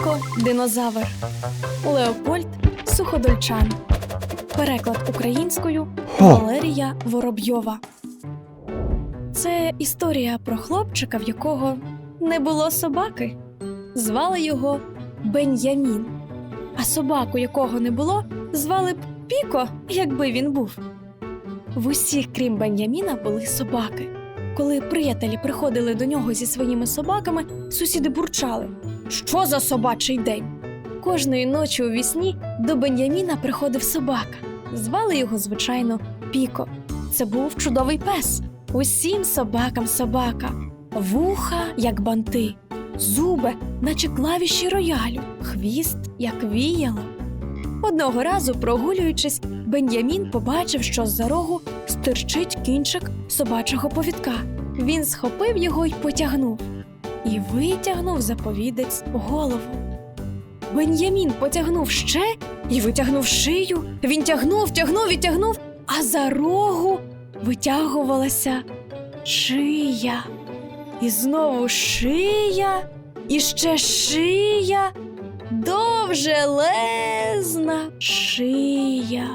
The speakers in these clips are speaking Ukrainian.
Піко динозавр. Леопольд Суходольчан. Переклад українською. Валерія Воробйова. Це історія про хлопчика, в якого не було собаки. Звали його Бен'ямін. А собаку, якого не було, звали б Піко, якби він був. В усіх, крім Бен'яміна, були собаки. Коли приятелі приходили до нього зі своїми собаками, сусіди бурчали. Що за собачий день? Кожної ночі у вісні до Бен'яміна приходив собака. Звали його, звичайно, Піко. Це був чудовий пес. Усім собакам собака, вуха, як банти, зуби, наче клавіші роялю, хвіст, як віяло. Одного разу, прогулюючись, Бен'ямін побачив, що з-за рогу стирчить кінчик собачого повідка. Він схопив його й потягнув, і витягнув заповідець голову. Бен'ямін потягнув ще і витягнув шию. Він тягнув, тягнув і тягнув, а за рогу витягувалася шия. І знову шия, і ще шия, довжелезна шия.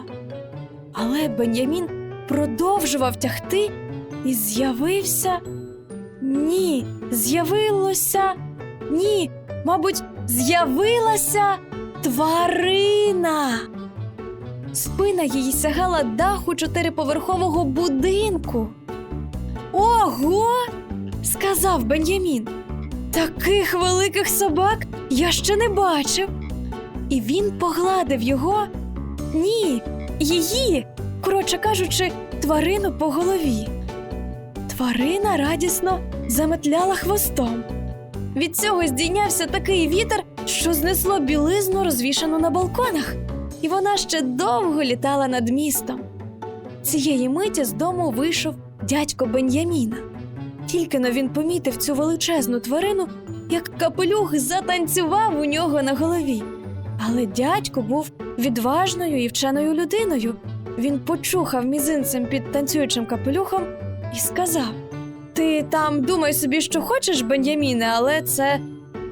Але Бен'ямін продовжував тягти і з'явився. Ні, з'явилося. Ні, мабуть, з'явилася тварина. Спина її сягала даху чотириповерхового будинку. Ого! сказав Бен'ямін. Таких великих собак я ще не бачив. І він погладив його. Ні, її, коротше кажучи, тварину по голові. Тварина радісно заметляла хвостом. Від цього здійнявся такий вітер, що знесло білизну, розвішану на балконах, і вона ще довго літала над містом. Цієї миті з дому вийшов дядько Бен'яміна. Тільки но він помітив цю величезну тварину, як капелюх затанцював у нього на голові. Але дядько був відважною і вченою людиною. Він почухав мізинцем під танцюючим капелюхом і сказав: Ти там думай собі, що хочеш, Бен'яміне, але це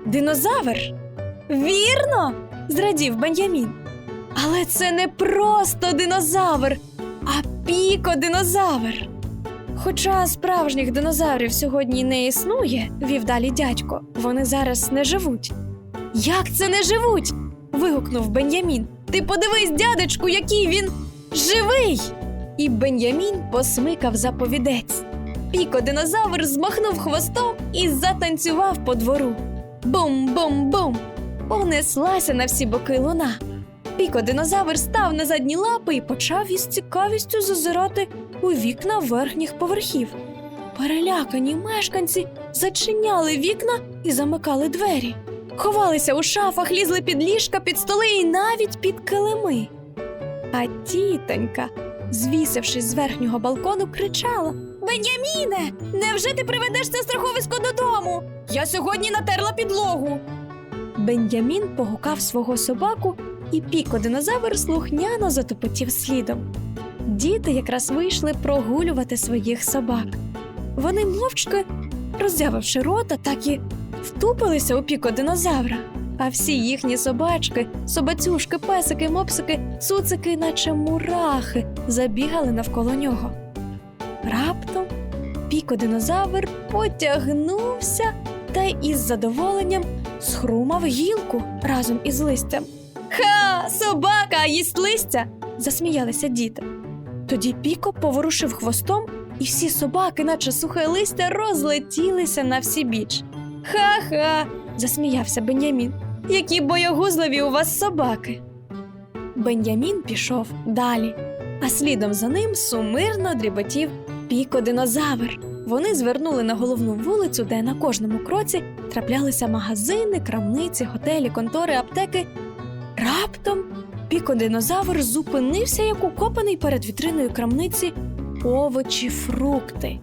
динозавр. Вірно, зрадів Бен'ямін. Але це не просто динозавр, а піко-динозавр. Хоча справжніх динозаврів сьогодні не існує, вів далі дядько, вони зараз не живуть. Як це не живуть? вигукнув Бен'ямін. Ти подивись, дядечку, який він живий. І Бен'ямін посмикав заповідець. Піко динозавр змахнув хвостом і затанцював по двору. Бум-бум-бум! Понеслася на всі боки луна. Піко динозавр став на задні лапи і почав із цікавістю зазирати у вікна верхніх поверхів. Перелякані мешканці зачиняли вікна і замикали двері. Ховалися у шафах, лізли під ліжка, під столи і навіть під килими. А тітонька, звісившись з верхнього балкону, кричала: Беняміне, невже ти приведеш це страховисько додому? Я сьогодні натерла підлогу. Бенямін погукав свого собаку, і піко динозавр слухняно затопотів слідом. Діти якраз вийшли прогулювати своїх собак. Вони мовчки, роззявивши рота, так і втупилися у піко динозавра. А всі їхні собачки, собацюшки, песики, мопсики, цуцики, наче мурахи, забігали навколо нього. Раптом піко динозавр потягнувся та із задоволенням схрумав гілку разом із листям. Ха, собака, їсть листя! засміялися діти. Тоді Піко поворушив хвостом, і всі собаки, наче сухе листя, розлетілися на всі біч. Ха-ха, засміявся Бенямін. Які боягузливі у вас собаки. Бенямін пішов далі, а слідом за ним сумирно дріботів Піко динозавр. Вони звернули на головну вулицю, де на кожному кроці траплялися магазини, крамниці, готелі, контори, аптеки. Раптом піко-динозавр зупинився як укопаний перед вітриною крамниці овочі, фрукти.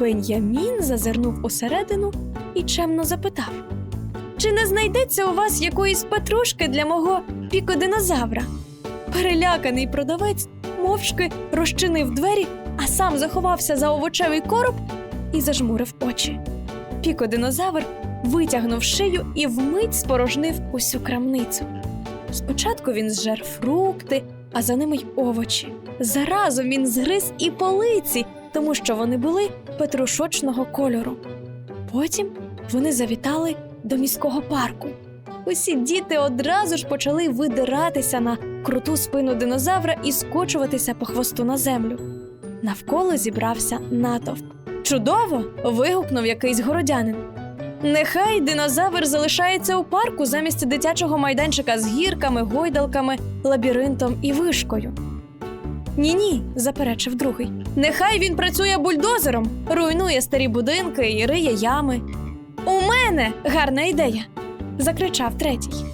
Бен'ямін зазирнув усередину і чемно запитав: Чи не знайдеться у вас якоїсь петрушки для мого пікодинозавра? Переляканий продавець мовчки розчинив двері, а сам заховався за овочевий короб і зажмурив очі. Пікодинозавр витягнув шию і вмить спорожнив усю крамницю. Спочатку він зжер фрукти, а за ними й овочі. Заразом він згриз і полиці, тому що вони були петрушочного кольору. Потім вони завітали до міського парку. Усі діти одразу ж почали видиратися на круту спину динозавра і скочуватися по хвосту на землю. Навколо зібрався натовп. Чудово! вигукнув якийсь городянин. Нехай динозавр залишається у парку замість дитячого майданчика з гірками, гойдалками, лабіринтом і вишкою. Ні, ні, заперечив другий. Нехай він працює бульдозером, руйнує старі будинки і риє ями. У мене гарна ідея, закричав третій.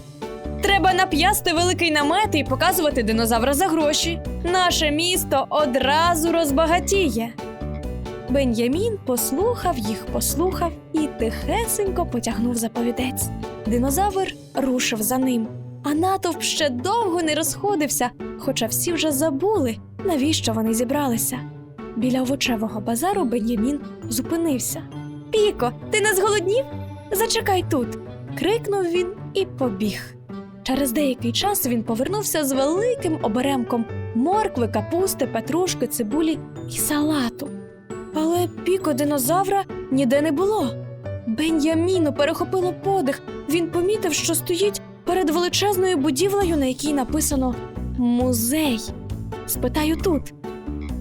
Треба нап'ясти великий намет і показувати динозавра за гроші. Наше місто одразу розбагатіє. Бен'ямін послухав їх, послухав і тихесенько потягнув заповідець. Динозавр рушив за ним, а натовп ще довго не розходився, хоча всі вже забули, навіщо вони зібралися. Біля овочевого базару Бен'ямін зупинився. Піко, ти не зголоднів? Зачекай тут. крикнув він і побіг. Через деякий час він повернувся з великим оберемком моркви, капусти, петрушки, цибулі і салату. Але піко динозавра ніде не було. Бен'яміну перехопило подих. Він помітив, що стоїть перед величезною будівлею, на якій написано Музей. Спитаю тут.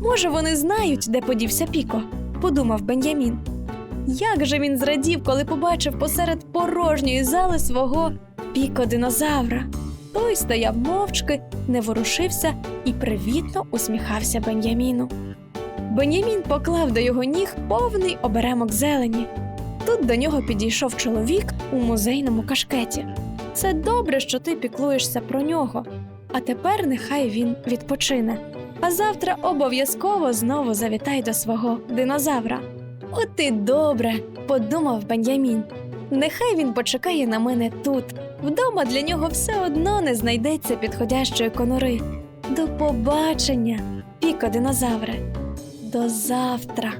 Може, вони знають, де подівся Піко, подумав Бен'ямін. Як же він зрадів, коли побачив посеред порожньої зали свого піко динозавра. Той стояв мовчки, не ворушився і привітно усміхався Бен'яміну. Бен'ямін поклав до його ніг повний оберемок зелені. Тут до нього підійшов чоловік у музейному кашкеті. Це добре, що ти піклуєшся про нього. А тепер нехай він відпочине. А завтра обов'язково знову завітай до свого динозавра. От і добре, подумав Бен'ямін. Нехай він почекає на мене тут. Вдома для нього все одно не знайдеться підходящої конури. До побачення, піко динозавре. До завтра.